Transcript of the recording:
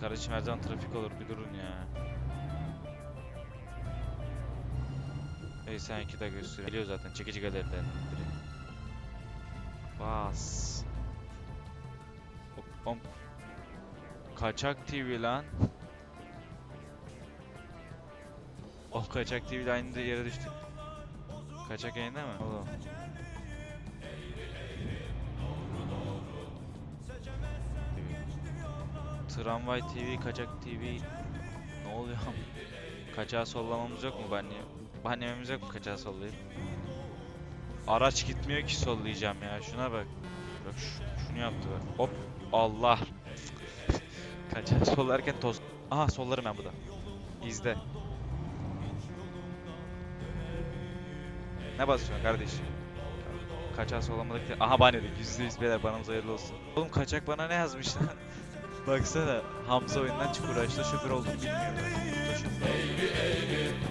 Kardeşim her zaman trafik olur bir durun ya. Ey sen iki de göster. Geliyor zaten çekici galeriden direkt. Bas. Hop, hop. Kaçak TV lan. Oh kaçak TV aynı yere düştük. Kaçak yayında mı? Oğlum. Tramvay TV, Kaçak TV. Ne oluyor? Kaçağı sollamamız yok mu? Banyo Bannememiz yok mu kaçağı sollayıp? Araç gitmiyor ki sollayacağım ya. Şuna bak. Bak şu- şunu yaptı bak. Hop. Allah. Kaçağı sollarken toz. Aha sollarım ben bu da. İzle. Ne basıyorsun kardeşim? Kaçağı sollamadık. Aha bannedik. Yüzde yüz beyler banamız hayırlı olsun. Oğlum kaçak bana ne yazmış lan? Baksana Hamza oyundan çık uğraştı şoför oldum bilmiyor. Baby, baby.